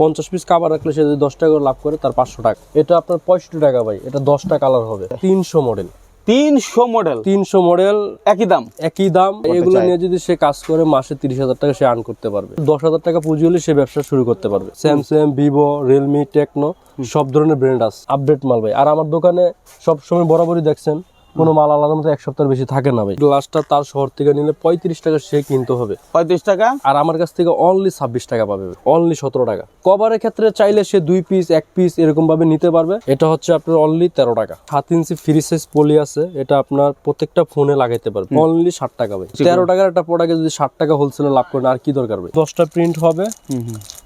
পঞ্চাশ পিস কাবার রাখলে সে যদি দশ টাকা করে লাভ করে তার পাঁচশো টাকা। এটা আপনার পঁয়ষট্টি টাকা ভাই এটা দশটা কালার হবে। তিনশো মডেল তিনশো মডেল তিনশো মডেল একই দাম? একই দাম। এগুলো নিয়ে যদি সে কাজ করে মাসে তিরিশ হাজার টাকা সে আর্ন করতে পারবে। দশ হাজার টাকা পুঁজি হলে সে ব্যবসা শুরু করতে পারবে। স্যামসাং ভিভো রিয়েলমি টেকনো সব ধরনের ব্র্যান্ড আছে। আপডেট মাল ভাই। আর আমার দোকানে সব সময় বরাবরই দেখছেন কোনো মাল আলাদা মতো এক সপ্তাহের বেশি থাকে না ভাই। গ্লাসটা তার শহর থেকে নিলে পঁয়ত্রিশ টাকা সে কিনতে হবে। পঁয়ত্রিশ টাকা? আর আমার কাছ থেকে অনলি ছাব্বিশ টাকা পাবে অনলি সতেরো টাকা। কভারের ক্ষেত্রে চাইলে সে দুই পিস এক পিস এরকম ভাবে নিতে পারবে। এটা হচ্ছে আপনার অনলি তেরো টাকা। সাত ইঞ্চি ফ্রি সাইজ পলি আছে। এটা আপনার প্রত্যেকটা ফোনে লাগাইতে পারবে। অনলি ষাট টাকা ভাই। তেরো টাকার একটা প্রোডাক্টে যদি ষাট টাকা হোলসেলে লাভ করেন আর কি দরকার ভাই? দশটা প্রিন্ট হবে।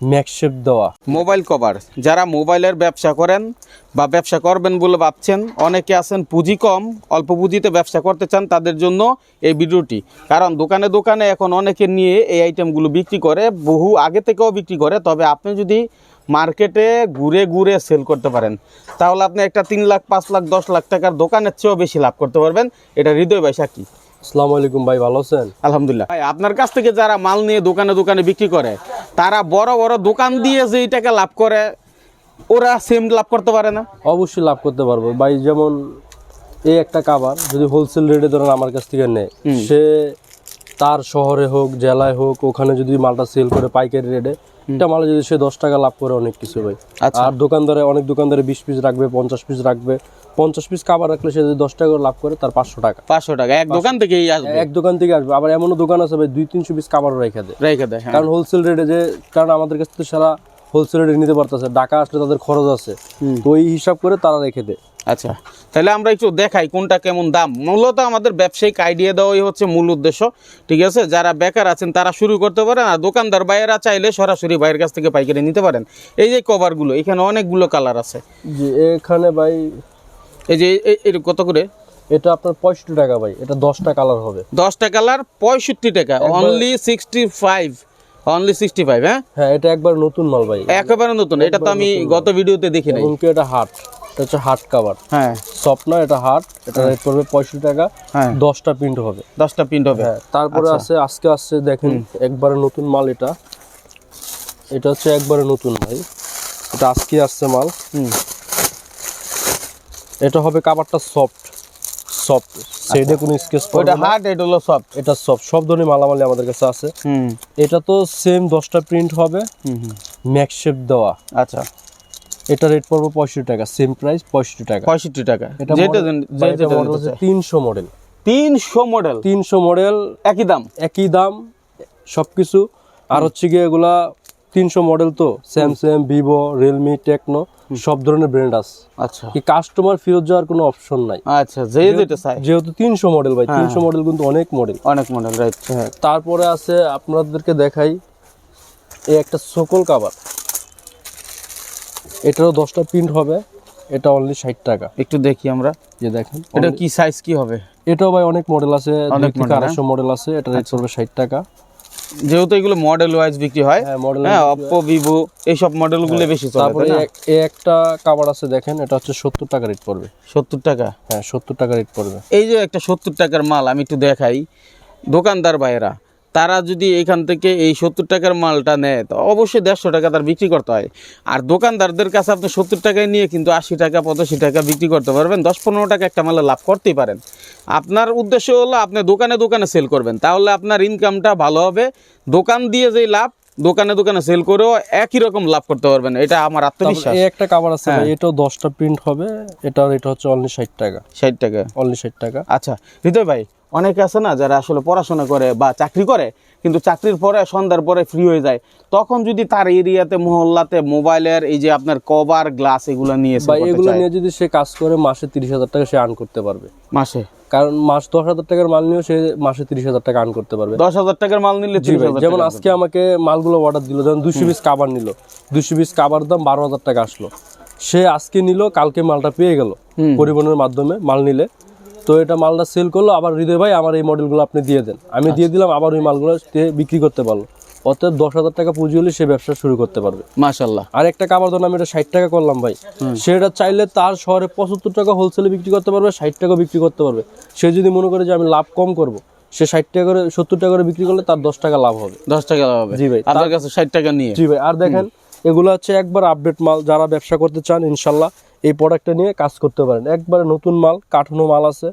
ম্যাকশেপ দেওয়া। Mobile cover. যারা মোবাইলের ব্যবসা করেন বা ব্যবসা করবেন বলে ভাবছেন, অনেকে আছেন পুঁজি কম, অল্প পুঁজিতে ব্যবসা করতে চান, তাদের জন্য এই ভিডিওটি। কারণ দোকানে দোকানে এখন অনেকে নিয়ে এই আইটেমগুলো বিক্রি করে, বহু আগে থেকেও বিক্রি করে, তবে আপনি যদি মার্কেটে ঘুরে ঘুরে সেল করতে পারেন, তাহলে আপনি একটা তিন লাখ, পাঁচ লাখ, দশ লাখ টাকার দোকানের চেয়েও বেশি লাভ করতে পারবেন। এটা হৃদয় কি আসসালামু আলাইকুম ভাই ভালো আছেন? আলহামদুলিল্লাহ। ভাই আপনার কাছ থেকে যারা মাল নিয়ে দোকানে দোকানে বিক্রি করে তারা বড় বড় দোকান দিয়ে যেই টাকা লাভ করে ওরা সেম লাভ করতে পারে না? অবশ্যই লাভ করতে পারব। ভাই যেমন এই একটা কাবার যদি হোলসেল রেটে ধরেন আমার কাছ থেকে নেয় সে তার শহরে হোক জেলায় হোক ওখানে যদি মালটা সেল করে পাইকারি রেটে একটা মালে যদি সে দশ টাকা লাভ করে অনেক কিছু ভাই। আচ্ছা। আর দোকানদারে অনেক দোকানদারে বিশ পিস রাখবে পঞ্চাশ পিস রাখবে। পঞ্চাশ পিস কাবার রাখলে সে যদি দশ টাকা লাভ করে তার পাঁচশো টাকা। পাঁচশো টাকা। এক দোকান থেকেই আসবে। এক দোকান থেকে আসবে। আবার এমনও দোকান আছে ভাই দুই তিনশো পিস কাবার রেখে দেয়। রেখে দেয় হ্যাঁ। কারণ হোলসেল রেটে যে কারণ আমাদের কাছ থেকে সারা হোলসেল রেটে নিতে পারতেছে ঢাকা আসলে তাদের খরচ আছে। তো ওই হিসাব করে তারা রেখে দেয়। আচ্ছা তাহলে আমরা একটু দেখাই কোনটা কেমন দাম। মূলত আমাদের ব্যবসায়িক আইডিয়া দেওয়াই হচ্ছে মূল উদ্দেশ্য ঠিক আছে? যারা বেকার আছেন তারা শুরু করতে পারেন আর দোকানদার বাইরা চাইলে সরাসরি বাইরের কাছ থেকে পাইকারি নিতে পারেন। এই যে কভারগুলো এখানে অনেকগুলো কালার আছে। যে এখানে ভাই এই যে এর কত করে? এটা আপনার পঁয়ষট্টি টাকা ভাই এটা দশটা কালার হবে। দশটা কালার পঁয়ষট্টি টাকা only sixty five only sixty five হ্যাঁ? হ্যাঁ এটা একবার নতুন মাল ভাই। একেবারে নতুন এটা তো আমি গত ভিডিওতে দেখি নাই। এটা হাট। এটা হচ্ছে হাট কাভার। হ্যাঁ। এটা হাট এটা রেট পড়বে পঁয়ষট্টি টাকা হ্যাঁ। দশটা প্রিন্ট হবে। দশটা প্রিন্ট হবে। হ্যাঁ তারপরে আছে আজকে আসছে দেখেন একবারে নতুন মাল এটা। এটা হচ্ছে একবারে নতুন ভাই। এটা আজকে আসছে মাল। এটা হবে কাভারটা সফট সফট। সাইডে কোনো স্কেচ পড়বে। হার্ড এটা হলো সফট এটা সফট সব ধরনের মালামালি আমাদের কাছে আছে। হুম। এটা তো সেম দশটা প্রিন্ট হবে। ম্যাকশেপ দেওয়া। আচ্ছা। এটা রেট পড়বে পঁয়ষট্টি টাকা সেম প্রাইস পঁয়ষট্টি টাকা। পঁয়ষট্টি টাকা। এটা। তিনশো মডেল তিনশো মডেল তিনশো মডেল একই দাম। একই দাম সবকিছু। আর হচ্ছে গিয়ে এগুলা তিনশো মডেল তো স্যামসাং ভিভো রিয়েলমি টেকনো সব ধরনের ব্র্যান্ড আছে। আচ্ছা। কি কাস্টমার ফেরত যাওয়ার কোনো অপশন নাই। আচ্ছা যে যেটা চাই। যেহেতু তিনশো মডেল ভাই তিনশো মডেল কিন্তু অনেক মডেল অনেক মডেল রাইট হ্যাঁ। তারপরে আছে আপনাদেরকে দেখাই এই একটা সকল কাবার এটারও দশটা প্রিন্ট হবে। এটা অনলি ষাট টাকা। একটু দেখি আমরা। যে দেখেন এটা কি সাইজ কি হবে? এটাও ভাই অনেক মডেল আছে অনেক আড়াইশো মডেল আছে এটা রেট পড়বে ষাট টাকা। যেহেতু এগুলো মডেল ওয়াইজ বিক্রি হয় হ্যাঁ মডেল হ্যাঁ অপো ভিভো এইসব মডেলগুলো বেশি চলে তারপরে এই একটা কাবার আছে দেখেন এটা হচ্ছে সত্তর টাকা রেট পড়বে। সত্তর টাকা? হ্যাঁ সত্তর টাকা রেট পড়বে। এই যে একটা সত্তর টাকার মাল আমি একটু দেখাই। দোকানদার ভাইয়েরা তারা যদি এখান থেকে এই সত্তর টাকার মালটা নেয় তো অবশ্যই দেড়শো টাকা তার বিক্রি করতে হয়। আর দোকানদারদের কাছে আপনি সত্তর টাকায় নিয়ে কিন্তু আশি টাকা পঁচাশি টাকা বিক্রি করতে পারবেন। দশ পনেরো টাকা একটা মালে লাভ করতেই পারেন। আপনার উদ্দেশ্য হলো আপনি দোকানে দোকানে সেল করবেন। তাহলে আপনার ইনকামটা ভালো হবে। দোকান দিয়ে যে লাভ দোকানে দোকানে সেল করেও একই রকম লাভ করতে পারবেন। এটা আমার আত্মবিশ্বাস। এই একটা কাবার আছে হ্যাঁ। এটাও দশটা প্রিন্ট হবে। এটা রেট হচ্ছে অনলি ষাট টাকা। ষাট টাকা। অনলি ষাট টাকা। আচ্ছা হৃদয় ভাই অনেকে আছে না যারা আসলে পড়াশোনা করে বা চাকরি করে কিন্তু চাকরির পরে সন্ধ্যার পরে ফ্রি হয়ে যায়। তখন যদি তার এরিয়াতে মহল্লাতে মোবাইলের এই যে আপনার কভার গ্লাস এগুলো নিয়ে বা এগুলো নিয়ে যদি সে কাজ করে মাসে তিরিশ হাজার টাকা সে আর্ন করতে পারবে। মাসে? কারণ মাস দশ হাজার টাকার মাল নিয়েও সে মাসে তিরিশ হাজার টাকা আর্ন করতে পারবে। দশ হাজার টাকার মাল নিলে যেমন আজকে আমাকে মালগুলো অর্ডার দিল যেমন দুশো পিস কাবার নিল। দুশো পিস কাবার দাম বারো হাজার টাকা আসলো। সে আজকে নিল কালকে মালটা পেয়ে গেল পরিবহনের মাধ্যমে মাল নিলে। তো এটা মালটা সেল করল আবার হৃদয় ভাই আমার এই মডেলগুলো আপনি দিয়ে দেন। আমি দিয়ে দিলাম আবার ওই মালগুলো বিক্রি করতে পারল। অতএব দশ হাজার টাকা পুঁজি হলে সে ব্যবসা শুরু করতে পারবে। মাশাল্লাহ আর একটা কাবার ধরুন আমি এটা ষাট টাকা করলাম ভাই। সেটা চাইলে তার শহরে পঁচাত্তর টাকা হোলসেলে বিক্রি করতে পারবে ষাট টাকা বিক্রি করতে পারবে। সে যদি মনে করে যে আমি লাভ কম করব সে ষাট টাকা করে সত্তর টাকা করে বিক্রি করলে তার দশ টাকা লাভ হবে। দশ টাকা লাভ হবে। জি ভাই, আপনার কাছে ষাট টাকা নিয়ে। জি ভাই আর দেখেন এগুলো হচ্ছে একবার আপডেট মাল যারা ব্যবসা করতে চান ইনশাল্লাহ এই প্রোডাক্টটা নিয়ে কাজ করতে পারেন। একবারে নতুন মাল কাঠানো মাল আছে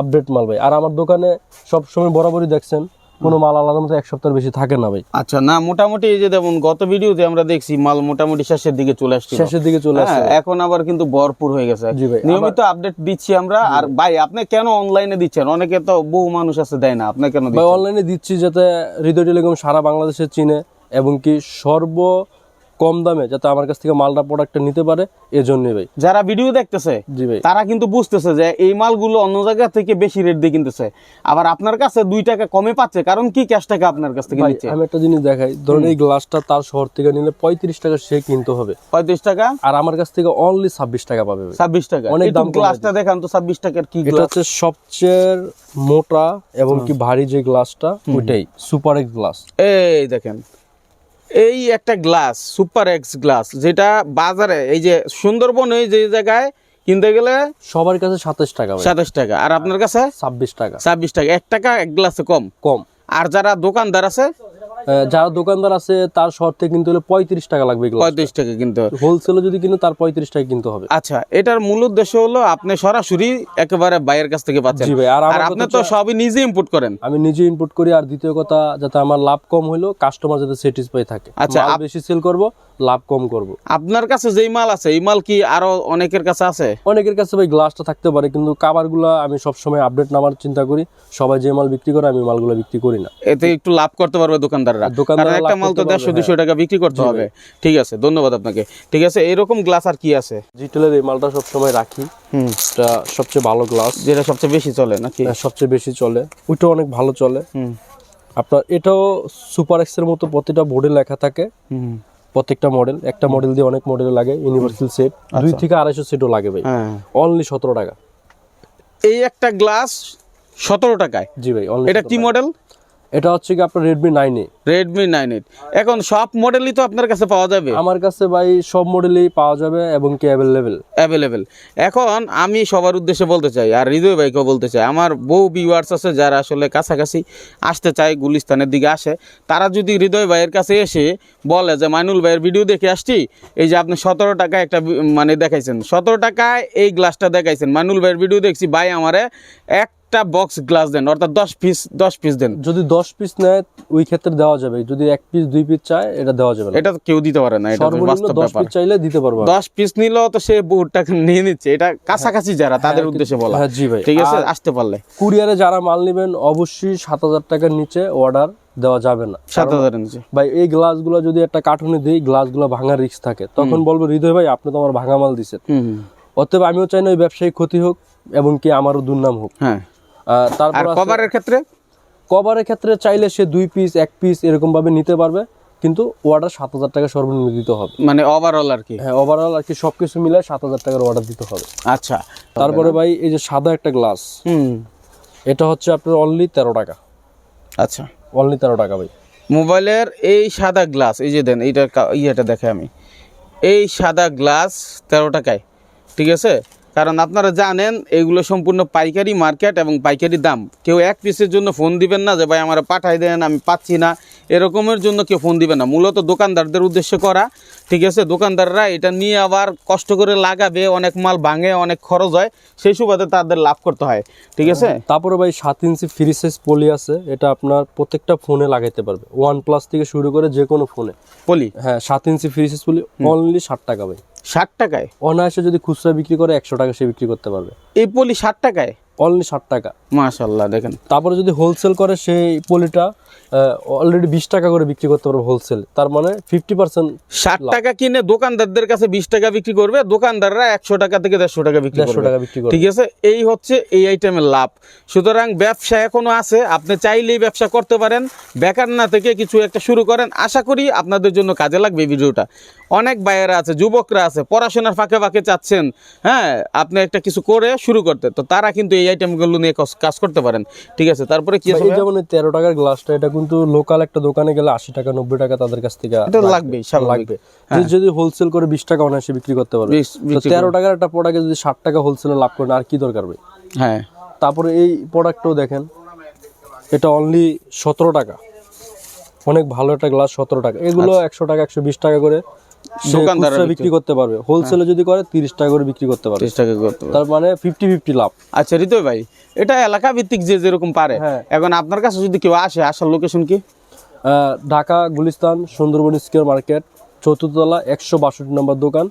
আপডেট মাল ভাই। আর আমার দোকানে সব সময় বরাবরই দেখছেন কোনো মাল আলাদা মতো এক সপ্তাহের বেশি থাকে না ভাই। আচ্ছা না মোটামুটি এই যে যেমন গত ভিডিওতে আমরা দেখছি মাল মোটামুটি শেষের দিকে চলে আসছে শেষের দিকে চলে আসছে। হ্যাঁ, এখন আবার কিন্তু ভরপুর হয়ে গেছে। জি ভাই, নিয়মিত আপডেট দিচ্ছি আমরা। আর ভাই আপনি কেন অনলাইনে দিচ্ছেন? অনেকে তো বহু মানুষ আছে দেয় না আপনি কেন ভাই অনলাইনে দিচ্ছি যাতে হৃদয় টেলিকম সারা বাংলাদেশে চিনে এবং কি সর্ব কম দামে যাতে আমার কাছ থেকে মালটা প্রোডাক্টটা নিতে পারে এজন্যই ভাই। যারা ভিডিও দেখতেছে জি ভাই। তারা কিন্তু বুঝতেছে যে এই মালগুলো অন্য জায়গা থেকে বেশি রেট দিয়ে কিনতেছে। আবার আপনার কাছে দুই টাকা কমে পাচ্ছে কারণ কি ক্যাশ টাকা আপনার কাছ থেকে নিচ্ছে? আমি একটা জিনিস দেখাই ধরুন এই গ্লাসটা তার শহর থেকে নিলে পঁয়ত্রিশ টাকা সে কিনতে হবে। পঁয়ত্রিশ টাকা? আর আমার কাছ থেকে অনলি ছাব্বিশ টাকা পাবে ছাব্বিশ টাকা। অনেক দাম গ্লাসটা দেখান তো ছাব্বিশ টাকার কি এটা গ্লাস হচ্ছে সবচেয়ে মোটা এবং কি ভারী যে গ্লাসটা ওইটাই সুপার এক্স গ্লাস এই দেখেন। এই একটা গ্লাস সুপার এক্স গ্লাস যেটা বাজারে এই যে সুন্দরবনে যে জায়গায় কিনতে গেলে সবার কাছে সাতাশ টাকা সাতাশ টাকা। আর আপনার কাছে? ছাব্বিশ টাকা। ছাব্বিশ টাকা। এক টাকা এক গ্লাসে কম। কম। আর যারা দোকানদার আছে যারা দোকানদার আছে তার শর্তে কিন্তু হলে পঁয়ত্রিশ টাকা লাগবে পঁয়ত্রিশ টাকা কিনতে হবে। হোলসেলে যদি কিনে তার পঁয়ত্রিশ টাকা কিনতে হবে। আচ্ছা এটার মূল উদ্দেশ্য হলো আপনি সরাসরি একেবারে বাইরের কাছ থেকে পাচ্ছেন। জি ভাই, আর আপনি তো সবই নিজে ইম্পোর্ট করেন। আমি নিজে ইম্পোর্ট করি আর দ্বিতীয় কথা যাতে আমার লাভ কম হইল কাস্টমার যাতে স্যাটিসফাই থাকে। আচ্ছা, আর বেশি সেল করব লাভ কম করব। আপনার কাছে যেই মাল আছে এই মাল কি আরও অনেকের কাছে আছে? অনেকের কাছে ভাই গ্লাসটা থাকতে পারে কিন্তু কাবারগুলো আমি সবসময় আপডেট নামার চিন্তা করি। সবাই যে মাল বিক্রি করে আমি মালগুলো বিক্রি করি না। এতে একটু লাভ করতে পারবে দোকানদাররা। কারণ একটা মাল তো দেড়শো পারবে, দুশো টাকা বিক্রি করতে হবে। ঠিক আছে ধন্যবাদ আপনাকে। ঠিক আছে এরকম গ্লাস আর কি আছে? জিটেলের এই মালটা সবসময় রাখি। এটা সবচেয়ে ভালো গ্লাস যেটা সবচেয়ে বেশি চলে নাকি? সবচেয়ে বেশি চলে। ওইটা অনেক ভালো চলে। আপনার এটাও সুপার এক্সের মতো প্রতিটা বোর্ডে লেখা থাকে। প্রত্যেকটা মডেল একটা মডেল দিয়ে অনেক মডেল লাগে ইউনিভার্সাল সেট দুই থেকে আড়াইশো সেটও লাগে ভাই। হ্যাঁ। অনলি সতেরো টাকা। এই একটা গ্লাস সতেরো টাকায়। জি ভাই অনলি এটা কি মডেল এটা হচ্ছে কি আপনার Redmi nine A Redmi nine eight এখন সব মডেলই তো আপনার কাছে পাওয়া যাবে? আমার কাছে ভাই সব মডেলই পাওয়া যাবে এবং কি অ্যাভেলেবেল অ্যাভেলেবেল এখন আমি সবার উদ্দেশ্যে বলতে চাই আর হৃদয় ভাইকেও বলতে চাই আমার বহু ভিউয়ার্স আছে যারা আসলে কাছাকাছি আসতে চায় গুলিস্তানের দিকে আসে তারা যদি হৃদয় ভাইয়ের কাছে এসে বলে যে মাইনুল ভাইয়ের ভিডিও দেখে আসছি? এই যে আপনি সতেরো টাকা একটা মানে দেখাইছেন সতেরো টাকায় এই গ্লাসটা দেখাইছেন মাইনুল ভাইয়ের ভিডিও দেখছি ভাই আমারে একটা বক্স গ্লাস দেন অর্থাৎ দশ পিস দশ পিস দেন। যদি দশ পিস নেয় ওই ক্ষেত্রে দেওয়া যাবে। যদি এক পিস দুই পিস চায় এটা দেওয়া যাবে এটা কেউ দিতে পারে না এটা বাস্তব ব্যাপার। পিস চাইলে দিতে পারব। দশ পিস নিলেও তো সে বহুত টাকা নিয়ে নিচ্ছে। এটা কাছাকাছি যারা তাদের উদ্দেশ্যে বলা। হ্যাঁ জি ভাই। ঠিক আছে আসতে পারলে। কুরিয়ারে যারা মাল নেবেন অবশ্যই সাত হাজার টাকার নিচে অর্ডার দেওয়া যাবে না। সাত হাজারের নিচে। ভাই এই গ্লাসগুলো যদি একটা কার্টুনে দিই গ্লাসগুলো ভাঙার রিস্ক থাকে। তখন বলব হৃদয় ভাই আপনি তো আমার ভাঙা মাল দিচ্ছেন অতএব আমিও চাই না ওই ব্যবসায়ী ক্ষতি হোক এবং কি আমারও দুর্নাম হোক। হ্যাঁ। তারপর কভারের ক্ষেত্রে? কভারের ক্ষেত্রে চাইলে সে দুই পিস এক পিস এরকম ভাবে নিতে পারবে কিন্তু অর্ডার সাত হাজার টাকা সর্বনিম্ন দিতে হবে। মানে ওভারঅল আর কি? হ্যাঁ ওভারঅল আর কি সবকিছু মিলে সাত হাজার টাকার অর্ডার দিতে হবে। আচ্ছা। তারপরে ভাই এই যে সাদা একটা গ্লাস হুম। এটা হচ্ছে আপনার অনলি তেরো টাকা। আচ্ছা। অনলি তেরো টাকা ভাই। মোবাইলের এই সাদা গ্লাস এই যে দেন এইটা ইয়েটা দেখে আমি। এই সাদা গ্লাস তেরো টাকায় ঠিক আছে? কারণ আপনারা জানেন এগুলো সম্পূর্ণ পাইকারি মার্কেট এবং পাইকারি দাম। কেউ এক পিসের জন্য ফোন দিবেন না যে ভাই আমার পাঠাই দেন আমি পাচ্ছি না। এরকমের জন্য কেউ ফোন দিবেন না। মূলত দোকানদারদের উদ্দেশ্যে করা। ঠিক আছে? দোকানদাররা এটা নিয়ে আবার কষ্ট করে লাগাবে অনেক মাল ভাঙে অনেক খরচ হয়। সেই সুবাদে তাদের লাভ করতে হয়। ঠিক আছে? তারপরে ভাই সাত ইঞ্চি ফ্রি সাইজ পলি আছে। এটা আপনার প্রত্যেকটা ফোনে লাগাইতে পারবে। ওয়ান প্লাস থেকে শুরু করে যে কোনো ফোনে। বলি হ্যাঁ সাত inch free size poly only ষাট টাকা ভাই। ষাট টাকায়? অনায়াসে যদি খুচরা বিক্রি করে একশো টাকা সে বিক্রি করতে পারবে। এই পলি ষাট টাকায়? অনলি ষাট টাকা। মাশাল্লাহ দেখেন। তারপরে যদি হোলসেল করে সেই পলিটা অলরেডি বিশ টাকা করে বিক্রি করতে পারবে হোলসেল তার মানে ফিফটি পার্সেন্ট ষাট টাকা কিনে দোকানদারদের কাছে বিশ টাকা বিক্রি করবে দোকানদাররা একশো টাকা থেকে দেড়শো টাকা বিক্রি দেড়শো টাকা বিক্রি করবে। ঠিক আছে? এই হচ্ছে এই আইটেমের লাভ। সুতরাং ব্যবসা এখনও আছে আপনি চাইলেই ব্যবসা করতে পারেন। বেকার না থেকে কিছু একটা শুরু করেন। আশা করি আপনাদের জন্য কাজে লাগবে ভিডিওটা অনেক বাইরা আছে যুবকরা আছে পড়াশোনার ফাঁকে ফাঁকে চাচ্ছেন। হ্যাঁ আপনি একটা কিছু করে শুরু করতে। তো তারা কিন্তু এই আইটেমগুলো নিয়ে কাজ- কাজ করতে পারেন। ঠিক আছে? তারপরে কি যেমন তেরো টাকার গ্লাসটা এটা কিন্তু লোকাল একটা দোকানে গেলে আশি টাকা নব্বই টাকা তাদের কাছ থেকে এটা লাগবেই লাগবে। যদি হোলসেল করে বিশ টাকা অনায়াসে বিক্রি করতে পারবে। তেরো টাকার একটা প্রোডাক্টে যদি ষাট টাকা হোলসেলে লাভ করেন আর কি দরকার হ্যাঁ। তারপরে এই প্রোডাক্টটাও দেখেন এটা অনলি সতেরো টাকা। অনেক ভালো একটা গ্লাস সতেরো টাকা। এগুলো একশো টাকা একশো বিশ টাকা করে সে দোকানদার খুচরা বিক্রি করতে পারবে। হোলসেলে যদি করে তিরিশ টাকা করে বিক্রি করতে পারবে। তিরিশ টাকা করতে পারবে। তার মানে ফিফটি ফিফটি লাভ। আচ্ছা হৃদয় ভাই এটা এলাকা ভিত্তিক যে যেরকম পারে হ্যাঁ। এখন আপনার কাছে যদি কেউ আসে আসার লোকেশন কি? ঢাকা গুলিস্তান সুন্দরবন স্কোয়ার মার্কেট চতুর্থতলা একশো বাষট্টি নম্বর দোকান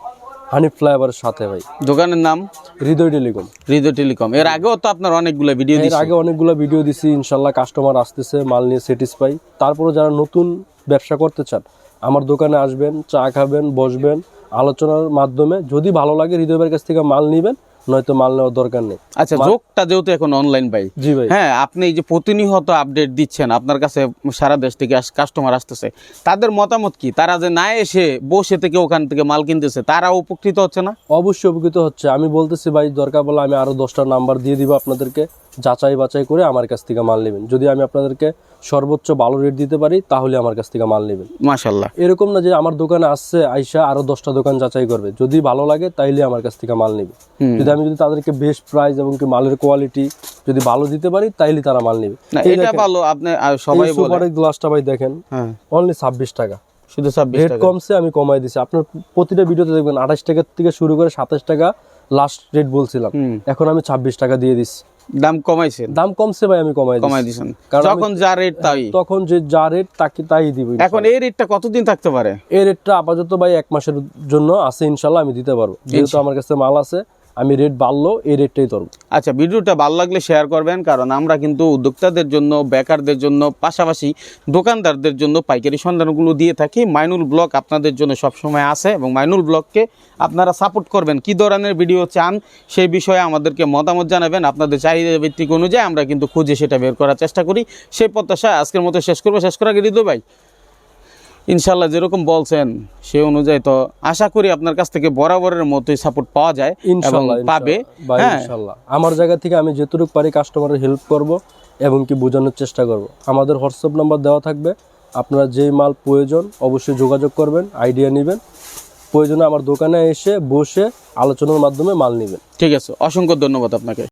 হানিফ ফ্লাইওভারের সাথে ভাই। দোকানের নাম? হৃদয় টেলিকম। হৃদয় টেলিকম। এর আগেও তো আপনার অনেকগুলো ভিডিও এর আগে অনেকগুলো ভিডিও দিছি ইনশাল্লাহ কাস্টমার আসতেছে মাল নিয়ে স্যাটিসফাই তারপরে যারা নতুন ব্যবসা করতে চান আমার দোকানে আসবেন চা খাবেন বসবেন আলোচনার মাধ্যমে যদি ভালো লাগে হৃদয়ের কাছ থেকে মাল নিবেন নয়তো মাল নেওয়ার দরকার নেই। আচ্ছা যোগটা যেহেতু এখন অনলাইন ভাই। জি ভাই। হ্যাঁ আপনি এই যে প্রতিনিয়ত আপডেট দিচ্ছেন আপনার কাছে সারা দেশ থেকে কাস্টমার আসতেছে তাদের মতামত কি? তারা যে না এসে বসে থেকে ওখান থেকে মাল কিনতেছে তারা উপকৃত হচ্ছে না? অবশ্যই উপকৃত হচ্ছে। আমি বলতেছি ভাই দরকার বলে আমি আরও দশটা নাম্বার দিয়ে দিব আপনাদেরকে। যাচাই বাছাই করে আমার কাছ থেকে মাল নেবেন। যদি আমি আপনাদেরকে সর্বোচ্চ ভালো রেট দিতে পারি তাহলে আমার কাছ থেকে মাল নেবেন। মাশাল্লাহ এরকম না যে আমার দোকানে আসছে আইসা আরও দশটা দোকান যাচাই করবে। যদি ভালো লাগে তাইলে আমার কাছ থেকে মাল নেবে। যদি আমি যদি তাদেরকে বেস্ট প্রাইস এবং কি মালের কোয়ালিটি যদি ভালো দিতে পারি তাইলে তারা মাল নেবে। না এটা ভালো আপনি সবাই বলে। গ্লাসটা ভাই দেখেন হ্যাঁ। অনলি ছাব্বিশ টাকা। শুধু ছাব্বিশ রেট কমছে আমি কমাই দিছি। আপনার প্রতিটা ভিডিওতে দেখবেন আঠাশ টাকা থেকে শুরু করে সাতাশ টাকা লাস্ট রেট বলছিলাম। এখন আমি ছাব্বিশ টাকা দিয়ে দিচ্ছি। দাম কমাইছেন? দাম কমছে ভাই আমি কমাই কমাই দিছেন। যখন যা রেট তাই। তখন যে যা রেট তাকে তাই দিব এখন এই রেটটা কতদিন থাকতে পারে? এই রেটটা আপাতত ভাই এক মাসের জন্য আছে ইনশাল্লাহ আমি দিতে পারব। যেহেতু আমার কাছে মাল আছে আমি রেট বাড়লো এই রেটটাই ধরবো। আচ্ছা ভিডিওটা ভালো লাগলে শেয়ার করবেন, কারণ আমরা কিন্তু উদ্যোক্তাদের জন্য, বেকারদের জন্য, পাশাপাশি দোকানদারদের জন্য পাইকারি সন্ধানগুলো দিয়ে থাকি। মাইনুল ব্লগ আপনাদের জন্য সবসময় আছে এবং মাইনুল ব্লগকে আপনারা সাপোর্ট করবেন। কি ধরনের ভিডিও চান সেই বিষয়ে আমাদেরকে মতামত জানাবেন। আপনাদের চাহিদা ভিত্তিক অনুযায়ী আমরা কিন্তু খুঁজে সেটা বের করার চেষ্টা করি। সেই প্রত্যাশায় আজকের মতো শেষ করব। শেষ করার আগে হৃদয় ভাই ইনশাল্লাহ যেরকম বলছেন সে অনুযায়ী তো আশা করি আপনার কাছ থেকে বরাবরের মতোই সাপোর্ট পাওয়া যায় এবং ইনশাল্লাহ পাবে। হ্যাঁ। ইনশাল্লাহ আমার জায়গা থেকে আমি যতটুকু পারি কাস্টমারের হেল্প করব এবং কি বোঝানোর চেষ্টা করব। আমাদের হোয়াটসঅ্যাপ নাম্বার দেওয়া থাকবে। আপনারা যেই মাল প্রয়োজন অবশ্যই যোগাযোগ করবেন আইডিয়া নেবেন। প্রয়োজনে আমার দোকানে এসে বসে আলোচনার মাধ্যমে মাল নেবেন। ঠিক আছে। অসংখ্য ধন্যবাদ আপনাকে।